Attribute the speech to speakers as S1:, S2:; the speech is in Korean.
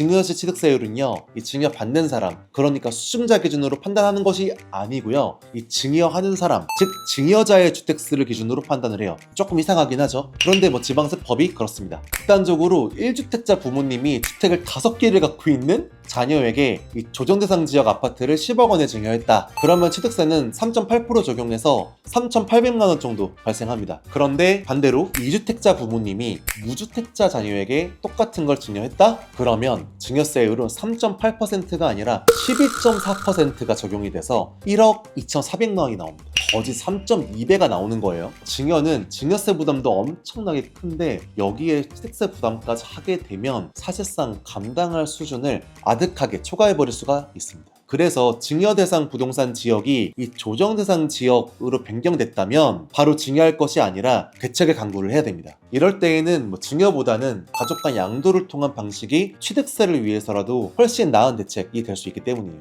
S1: 증여시 취득세율은요, 이 증여 받는 사람, 그러니까 수증자 기준으로 판단하는 것이 아니고요, 이 증여하는 사람, 즉 증여자의 주택수를 기준으로 판단을 해요. 조금 이상하긴 하죠. 그런데 뭐 지방세법이 그렇습니다. 극단적으로 1주택자 부모님이 주택을 5개를 갖고 있는 자녀에게 이 조정대상 지역 아파트를 10억 원에 증여했다. 그러면 취득세는 3.8% 적용해서 3,800만 원 정도 발생합니다. 그런데 반대로 2주택자 부모님이 무주택자 자녀에게 똑같은 걸 증여했다? 그러면 증여세율은 3.8%가 아니라 11.4%가 적용이 돼서 1억 2,400만 원이 나옵니다. 거짓 3.2배가 나오는 거예요. 증여는 증여세 부담도 엄청나게 큰데 여기에 취득세 부담까지 하게 되면 사실상 감당할 수준을 아득하게 초과해버릴 수가 있습니다. 그래서 증여 대상 부동산 지역이 이 조정 대상 지역으로 변경됐다면 바로 증여할 것이 아니라 대책을 강구를 해야 됩니다. 이럴 때에는 뭐 증여보다는 가족 간 양도를 통한 방식이 취득세를 위해서라도 훨씬 나은 대책이 될 수 있기 때문이에요.